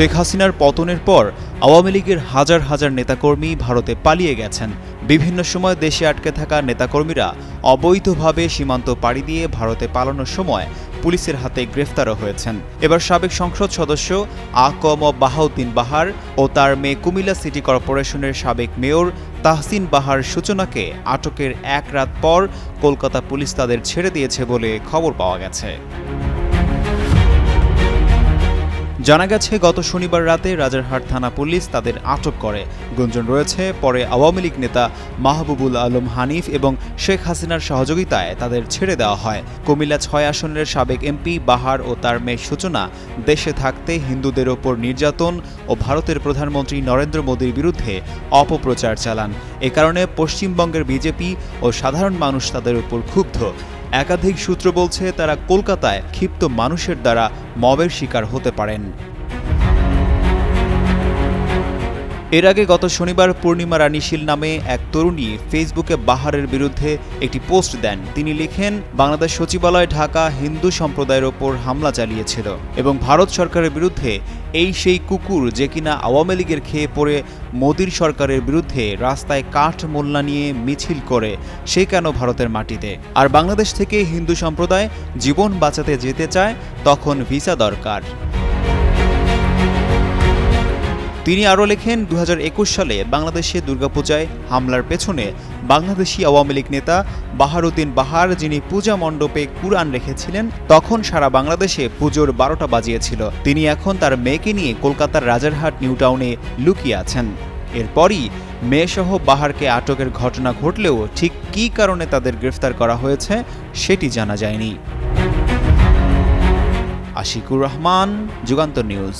শেখ হাসিনার পতনের পর আওয়ামী লীগের হাজার হাজার নেতাকর্মী ভারতে পালিয়ে গেছেন। বিভিন্ন সময় দেশে আটকে থাকা নেতাকর্মীরা অবৈধভাবে সীমান্ত পাড়ি দিয়ে ভারতে পালানোর সময় পুলিশের হাতে গ্রেফতারও হয়েছেন। এবার সাবেক সংসদ সদস্য আকম বাহাউদ্দিন বাহার ও তার মেয়ে কুমিল্লা সিটি কর্পোরেশনের সাবেক মেয়র তাহসিন বাহার সূচনাকে আটকের এক রাত পর কলকাতা পুলিশ তাদের ছেড়ে দিয়েছে বলে খবর পাওয়া গেছে। জানা গেছে, গত শনিবার রাতে রাজারহাট থানা পুলিশ তাদের আটক করে। গুঞ্জন রয়েছে, পরে আওয়ামী লীগ নেতা মাহবুবুল আলম হানিফ এবং শেখ হাসিনার সহযোগিতায় তাদের ছেড়ে দেওয়া হয়। কুমিল্লা ছয় আসনের সাবেক এমপি বাহার ও তার মেয়ে সূচনা, দেশে থাকতে হিন্দুদের ওপর নির্যাতন ও ভারতের প্রধানমন্ত্রী নরেন্দ্র মোদীর বিরুদ্ধে অপপ্রচার চালান। এ কারণে পশ্চিমবঙ্গের বিজেপি ও সাধারণ মানুষ তাদের উপর ক্ষুব্ধ। একাধিক সূত্র বলছে তারা কলকাতায় ক্ষিপ্ত মানুষের দ্বারা মবের শিকার হতে পারেন। এর আগে গত শনিবার পূর্ণিমা রানী শীল নামে এক তরুণী ফেসবুকে বাহারের বিরুদ্ধে একটি পোস্ট দেন। তিনি লিখেন, বাংলাদেশ সচিবালয় ঢাকা হিন্দু সম্প্রদায়ের ওপর হামলা চালিয়েছিল এবং ভারত সরকারের বিরুদ্ধে এই সেই কুকুর যে কিনা আওয়ামী লীগের খেয়ে পড়ে, মোদীর সরকারের বিরুদ্ধে রাস্তায় কাঠ মোল্লা নিয়ে মিছিল করে, সে কেন ভারতের মাটিতে? আর বাংলাদেশ থেকে হিন্দু সম্প্রদায় জীবন বাঁচাতে যেতে চায়, তখন ভিসা দরকার। তিনি আরও লেখেন দু হাজার একুশ সালে বাংলাদেশে দুর্গাপূজায় হামলার পেছনে বাংলাদেশি আওয়ামী লীগ নেতা বাহারুদ্দিন বাহার, যিনি পূজা মণ্ডপে কুরআন রেখেছিলেন, তখন সারা বাংলাদেশে পুজোর বারোটা বাজিয়েছিল। তিনি এখন তার মেয়েকে নিয়ে কলকাতার রাজারহাট, নিউ টাউনে লুকিয়ে আছেন। এরপরই মেয়েসহ বাহারকে আটকের ঘটনা ঘটলেও ঠিক কী কারণে তাদের গ্রেফতার করা হয়েছে, সেটি জানা যায়নি। আশিকুর রহমান, যুগান্তর নিউজ।